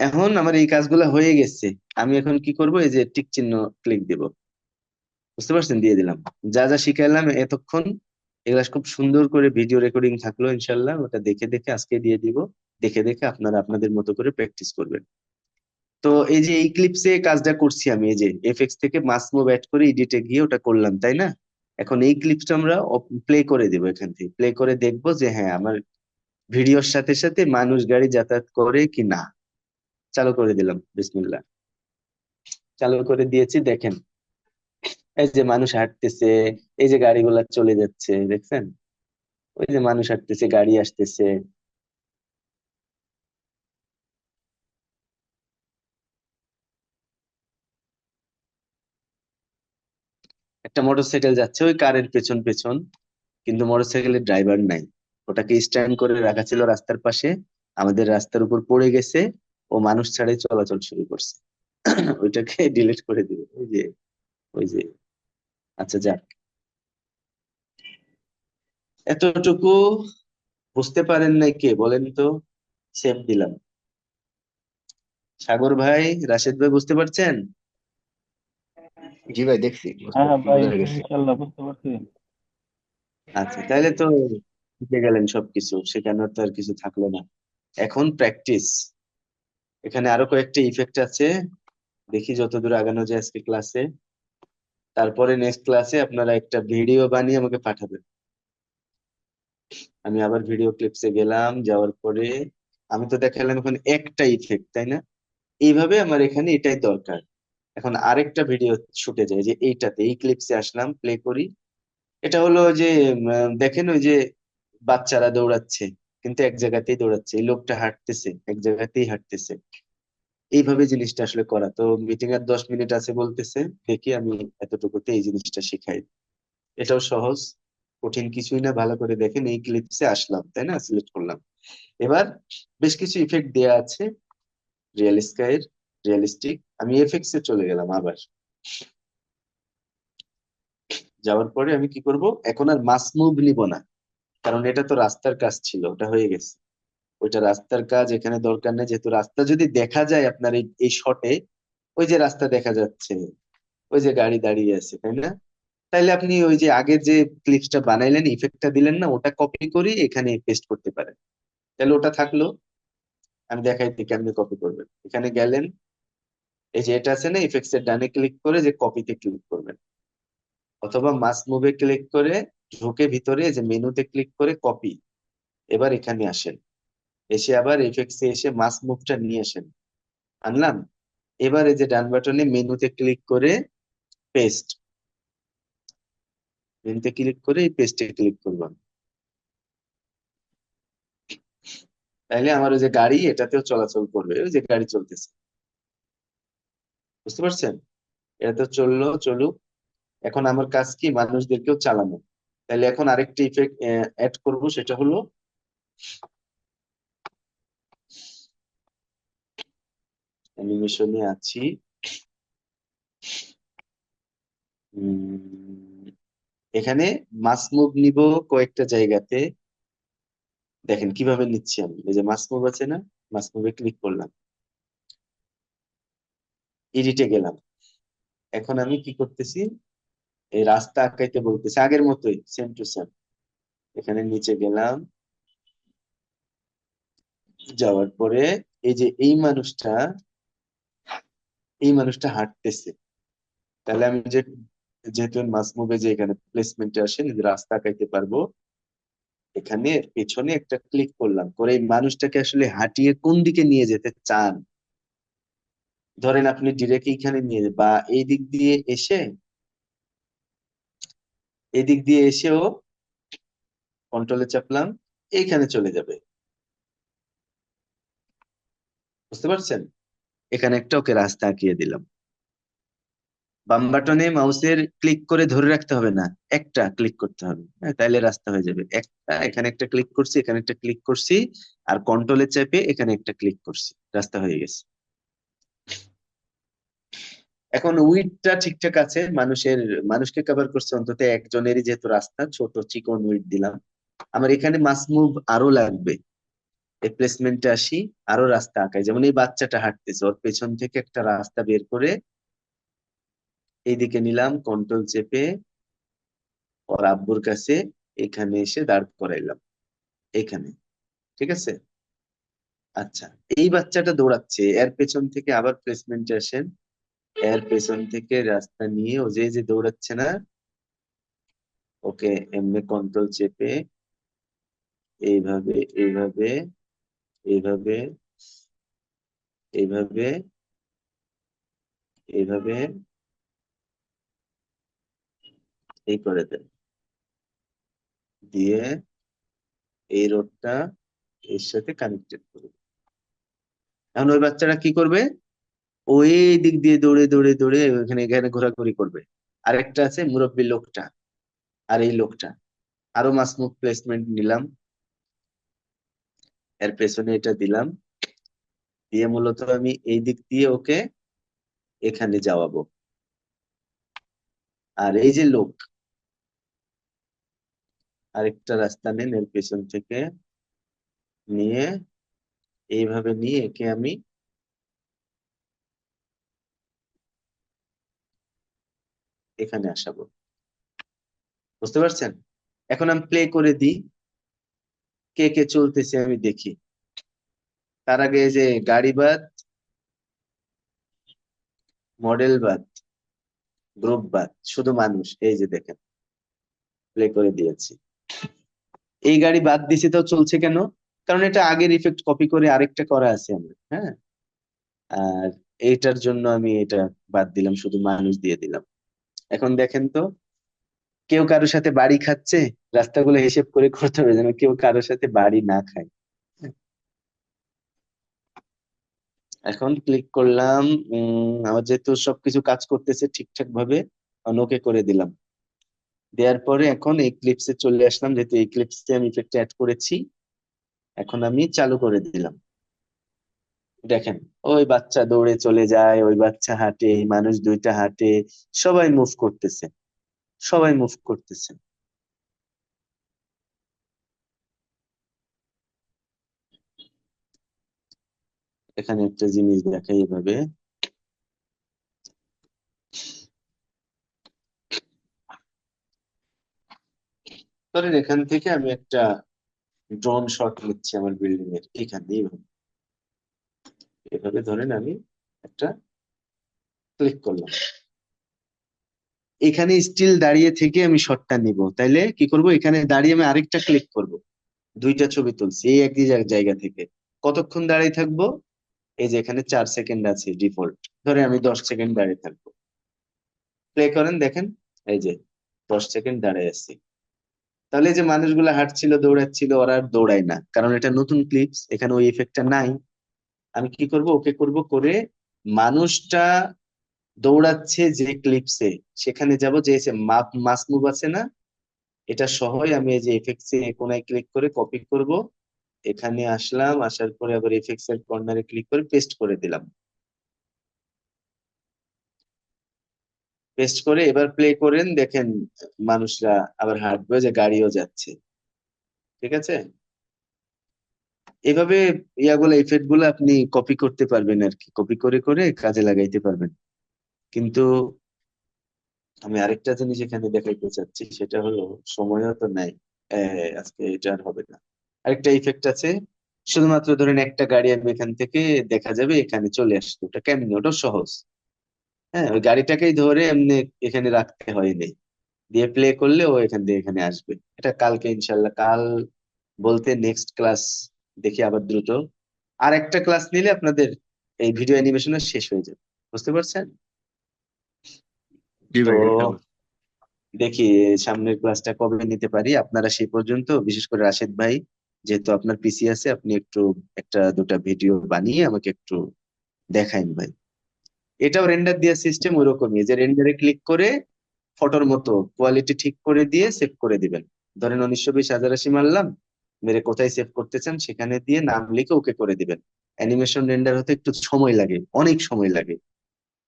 এখন আমার এই কাজগুলো হয়ে গেছে। আমি এখন কি করব? এই যে টিক চিহ্ন ক্লিক দিব। বুঝতে পারছেন? দিয়ে দিলাম। যা যা শিখাইলাম এতক্ষণ, এগুলা খুব সুন্দর করে ভিডিও রেকর্ডিং থাকল ইনশাল্লাহ। ওটা দেখে দেখে আজকে দিয়ে দিব। দেখে দেখে আপনারা আপনাদের মতো করে প্র্যাকটিস করবেন। তো এই যে এই ক্লিপসে কাজটা করছি আমি, এই যে এফএক্স থেকে মাস মুভ অ্যাড করে এডিটে গিয়ে ওটা করলাম, তাই না? এখন এই ক্লিপসটা আমরা প্লে করে দিব এখান থেকে। প্লে করে দেখব যে হ্যাঁ আমার ভিডিওর সাথে সাথে মানুষ গাড়ি যাতায়াত করে কি না চালু করে দিলাম, বিসমিল্লাহ। চালু করে দিয়েছি, দেখেন। এই যে মানুষ হাঁটতেছে, এই যে গাড়িগুলা চলে যাচ্ছে, দেখছেন? ওই যে মানুষ হাঁটতেছে, গাড়ি আসতেছে। একটা মোটরসাইকেল যাচ্ছে, ওই কারের পেছন পেছন, কিন্তু মোটরসাইকেলের ড্রাইভার নাই। ওটাকে স্ট্যান্ড করে রাখা ছিল রাস্তার পাশে, আমাদের রাস্তার উপর পড়ে গেছে। ও মানুষ ছাড়াই চলাচল শুরু করছে। ওইটাকে ডিলিট করে দিবে। ওই যে ওই যে। আচ্ছা যাক। এতটুকু বুঝতে পারেন নাই কে বলেন তো সেভ দিলাম। সাগর ভাই রাশেদ ভাই বুঝতে পারছেন? জি ভাই দেখছি। হ্যাঁ আচ্ছা তাহলে তো শিখে গেলেন সবকিছু সেখানে তো আর কিছু থাকল না। এখন প্র্যাকটিস এখানে আরও কয়েকটা ইফেক্ট আছে। দেখি যতদূর আগানো যায় আজকে ক্লাসে তারপরে নেক্সট ক্লাসে আপনারা একটা ভিডিও বানিয়ে আমাকে পাঠাবেন। আমি আবার ভিডিও ক্লিপসে গেলাম, যাওয়ার পরে আমি তো দেখালাম এখন একটা ইফেক্ট তাই না? এইভাবে আমার এখানে এটাই দরকার। এখন আরেকটা ভিডিও শুটে যায় যে এইটাতে, এই ক্লিপসে আসলাম প্লে করি। এটা হলো যে দেখেন ওই যে বাচ্চারা দৌড়াচ্ছে। কিন্তু এক জায়গাতেই দৌড়াচ্ছে, এই লোকটা হাঁটতেছে, এক জায়গাতেই হাঁটতেছে। এইভাবে জিনিসটা আসলে করা। তো মিটিং এর দশ মিনিট আছে বলতেছে, দেখি আমি এতটুকুতে এই জিনিসটা শিখাই। এটাও সহজ, কঠিন কিছুই না, ভালো করে দেখেন, এই ক্লিপসে আসলাম, তাই না? সিলেক্ট করলাম। এবার বেশ কিছু ইফেক্ট দেয়া আছে রিয়েল স্কাইয়ের রিয়েলিস্টিক আমি এফএক্স এ চলে গেলাম আবার। যাওয়ার পরে আমি কি করব? এখন আর মাস মুভ নিব না। কারণ এটা তো রাস্তার কাজ ছিল, ওটা হয়ে গেছে। ওইটা রাস্তার কাজ এখানে দরকার নেই, যেহেতু রাস্তা যদি দেখা যায় আপনার এই এই শটে ওই যে রাস্তা দেখা যাচ্ছে, ওই যে গাড়ি দাঁড়িয়ে আছে, তাই না? তাইলে আপনি ওই যে আগের যে ক্লিপসটা বানাইলেন ইফেক্টটা দিলেন না, ওটা কপি করে এখানে পেস্ট করতে পারেন। তাহলে ওটা থাকল, আমি দেখাই দিই কেমনে কপি করবেন? এখানে গেলেন, এই যে এটা আছে না ইফেক্টস এর ডানে ক্লিক করে যে কপিতে ক্লিক করবেন। অথবা মাস মুভে ক্লিক করে ঢুকে ভিতরে যে মেনুতে ক্লিক করে কপি, এবার এখানে আসেন। এসে আবার এফেক্টসে এসে মাস মুভটা নিয়ে আসেন। আনলাম। এবার যে ডান বাটনে মেনুতে ক্লিক করে পেস্ট। মেনুতে ক্লিক করে এই পেস্টে ক্লিক করলাম। তাইলে আমার ওই যে গাড়ি, এটাতেও চলাচল করবে। ওই যে গাড়ি চলতেছে। বুঝতে পারছেন? এটা তো চলল, চলুক। এখন আমার কাজ কি? মানুষদেরকেও চালানো। তাহলে এখন আরেকটা ইফেক্ট অ্যাড করব, সেটা হলো অ্যানিমেশনে আছি। এখানে মাস মুভ নিব কয়েকটা জায়গাতে। দেখেন, কীভাবে নিচ্ছি আমি? এই যে মাস মুভ আছে না? মাসমুভে ক্লিক করলাম। এডিটে গেলাম। এখন আমি কি করতেছি? এই রাস্তা আঁকাইতে বলতেছে, আগের মতোই সেম টু সেম এখানে নিচে গেলাম। যাওয়ার পরে এই যে এই মানুষটা এই মানুষটা হাঁটতেছে। তাহলে আমি যে, যেহেতু মাস মুভে যে এখানে প্লেসমেন্টে আসেন যে রাস্তা আঁকাইতে পারব, এখানে পেছনে একটা ক্লিক করলাম। করে এই মানুষটাকে আসলে হাঁটিয়ে কোন দিকে নিয়ে যেতে চান? ধরেন আপনি ডিরেক্ট এইখানে নিয়ে, বা এই দিক দিয়ে এসে এদিক দিয়ে এসেও কন্ট্রোলে চাপলাম, এইখানে চলে যাবে। বুঝতে পারছেন? এখানে একটা ওকে রাস্তা আঁকিয়ে দিলাম। বাম বাটনে মাউসের ক্লিক করে ধরে রাখতে হবে না, একটা ক্লিক করতে হবে। হ্যাঁ তাইলে রাস্তা হয়ে যাবে। একটা, এখানে একটা ক্লিক করছি, এখানে একটা ক্লিক করছি, আর কন্ট্রোলে চেপে এখানে একটা ক্লিক করছি। রাস্তা হয়ে গেছে। এখন উইডটা ঠিকঠাক আছে, মানুষের, মানুষকে কভার করছে অন্তত একজনেরই যেহেতু রাস্তা, ছোট চিকন উইড দিলাম। আমার এখানে মাস মুভ আরও লাগবে। এই প্লেসমেন্টে আসি, আরও রাস্তা আঁকাই। যেমন এই বাচ্চাটা হাঁটতেছে, ওর পেছন থেকে একটা রাস্তা বের করে এইদিকে নিলাম কন্ট্রোল চেপে ওর আব্বুর কাছে এখানে এসে দাঁড় করাইলাম, এখানে। ঠিক আছে? আচ্ছা এই বাচ্চাটা দৌড়াচ্ছে, এর পেছন থেকে আবার প্লেসমেন্টে আসেন। এর পেছন থেকে রাস্তা নিয়ে ও যে যে দৌড়াচ্ছে না, ওকে এমনি কন্ট্রোল চেপে এইভাবে এইভাবে এইভাবে এইভাবে এইভাবে এই করে দেন দিয়ে এই রোডটা এর সাথে কানেক্টেড করবে এখন ওই বাচ্চারা কি করবে? ওই দিক দিয়ে দৌড়ে দৌড়ে দৌড়ে ওখানে এখানে ঘোরাঘুরি করবে। আরেকটা আছে মুরব্বী লোকটা, আর এই লোকটা। আরও মাসমুখ প্লেসমেন্ট নিলাম। এর পেছনে এটা দিলাম। দিয়ে মূলত আমি এই দিক দিয়ে ওকে এখানে যাওয়াবো। আর এই যে লোক, আরেকটা রাস্তা নেন এর পেছন থেকে। নিয়ে এইভাবে নিয়ে একে আমি এখানে আসাবো। বুঝতে পারছেন? এখন আমি প্লে করে দিই। কে কে চলতেছে আমি দেখি। তার আগে যে গাড়ি বাদ মডেল বাদ গ্রুপ বাদ, শুধু মানুষ, এই যে দেখেন। প্লে করে দিয়েছি। এই গাড়ি বাদ দিছি তো চলছে কেন? কারণ এটা আগের ইফেক্ট কপি করে আরেকটা করা আছে আমার হ্যাঁ? আর এইটার জন্য আমি এটা বাদ দিলাম, শুধু মানুষ দিয়ে দিলাম। এখন দেখেন তো, কেউ কারোর সাথে বাড়ি খাচ্ছে, রাস্তাগুলো হিসেব করে করতে হবে যেন কেউ কারোর সাথে বাড়ি না খায়। এখন ক্লিক করলাম, উম, আমার যেহেতু সবকিছু কাজ করতেছে ঠিকঠাক ভাবে ওকে করে দিলাম। দেওয়ার পরে এখন এই ক্লিপসে চলে আসলাম, যেহেতু এই ক্লিপসে আমি ইফেক্ট অ্যাড করেছি, এখন আমি চালু করে দিলাম। দেখেন, ওই বাচ্চা দৌড়ে চলে যায়, ওই বাচ্চা হাঁটে, মানুষ দুইটা হাঁটে, সবাই মুভ করতেছে, সবাই মুভ করতেছে। এখানে একটা জিনিস দেখাই এভাবে। ধরেন এখান থেকে আমি একটা ড্রোন শট নিচ্ছি আমার বিল্ডিং এর, এখানে এইভাবে এভাবে ধরেন আমি একটা ক্লিক করলাম। এখানে স্টিল দাঁড়িয়ে থেকে আমি শটটা নিব। তাইলে কি করব? এখানে দাঁড়িয়ে আমি আরেকটা ক্লিক করব। দুইটা ছবি তুলছি, এই একই জায়গা- থেকে। কতক্ষণ দাঁড়িয়ে থাকব? এই যে এখানে চার সেকেন্ড আছে ডিফল্ট ধরে আমি দশ সেকেন্ড দাঁড়িয়ে থাকব। প্লে করেন, দেখেন, এই যে দশ সেকেন্ড দাঁড়িয়ে আছি। তাহলে যে মানুষগুলো হাঁটছিল, দৌড়াচ্ছিল, ওরা আর দৌড়ায় না। কারণ এটা নতুন ক্লিপস এখানে ওই ইফেক্টটা নাই। আমি কি করব? ওকে করব করে মানুষটা দৌড়াচ্ছে যে ক্লিপসে সেখানে যাব যে মাস মুভ আছে না? এটা সহই আমি এই যে এফেক্টস এ কোনায় ক্লিক করে কপি করব। এখানে আসলাম, আসার পরে আবার এফেক্টস এর কর্নারে ক্লিক করে পেস্ট করে দিলাম। পেস্ট করে এবার প্লে করেন, দেখেন মানুষরা আবার হাঁটবে যে গাড়িও যাচ্ছে। ঠিক আছে? এভাবে ইয়াগুলো ইফেক্টগুলো আপনি কপি করতে পারবেন আর কি। কপি করে করে কাজে লাগাইতে পারবেন। কিন্তু আমি আরেকটা জিনিস এখানে দেখাইতে চাচ্ছি, সেটা হলো সময়ও তো নাই। আজকে এটা আর হবে না। আরেকটা ইফেক্ট আছে, শুধুমাত্র ধরেন একটা গাড়ি আমি এখান থেকে দেখা যাবে এখানে চলে আসছে। ওটা কেমনি? ওটা সহজ। হ্যাঁ ওই গাড়িটাকেই ধরে এমনি এখানে রাখতে হয়নি দিয়ে প্লে করলে ও এখান থেকে এখানে আসবে। এটা কালকে ইনশাল্লাহ কাল বলতে নেক্সট ক্লাস দেখি আবার দ্রুত। আর একটা ক্লাস নিলে আপনাদের এই ভিডিও অ্যানিমেশনের শেষ হয়ে যাবে। বুঝতে পারছেন? দেখি সামনের ক্লাসটা কবে নিতে পারি। আপনারা সেই পর্যন্ত বিশেষ করে রাশেদ ভাই যেহেতু আপনার পিসি আছে আপনি একটু একটা দুটা ভিডিও বানিয়ে আমাকে একটু দেখাইন ভাই। এটাও রেন্ডার দেওয়ার সিস্টেম ওইরকমই। যে রেন্ডারে ক্লিক করে ফটোর মতো কোয়ালিটি ঠিক করে দিয়ে সেভ করে দিবেন। ধরেন উনিশশো বিশ হাজার আশি মারলাম মেরে কোথায় সেভ করতে চান সেখানে দিয়ে নাম লিখে ওকে করে দিবেন। অ্যানিমেশন রেন্ডার হতে একটু সময় লাগে, অনেক সময় লাগে।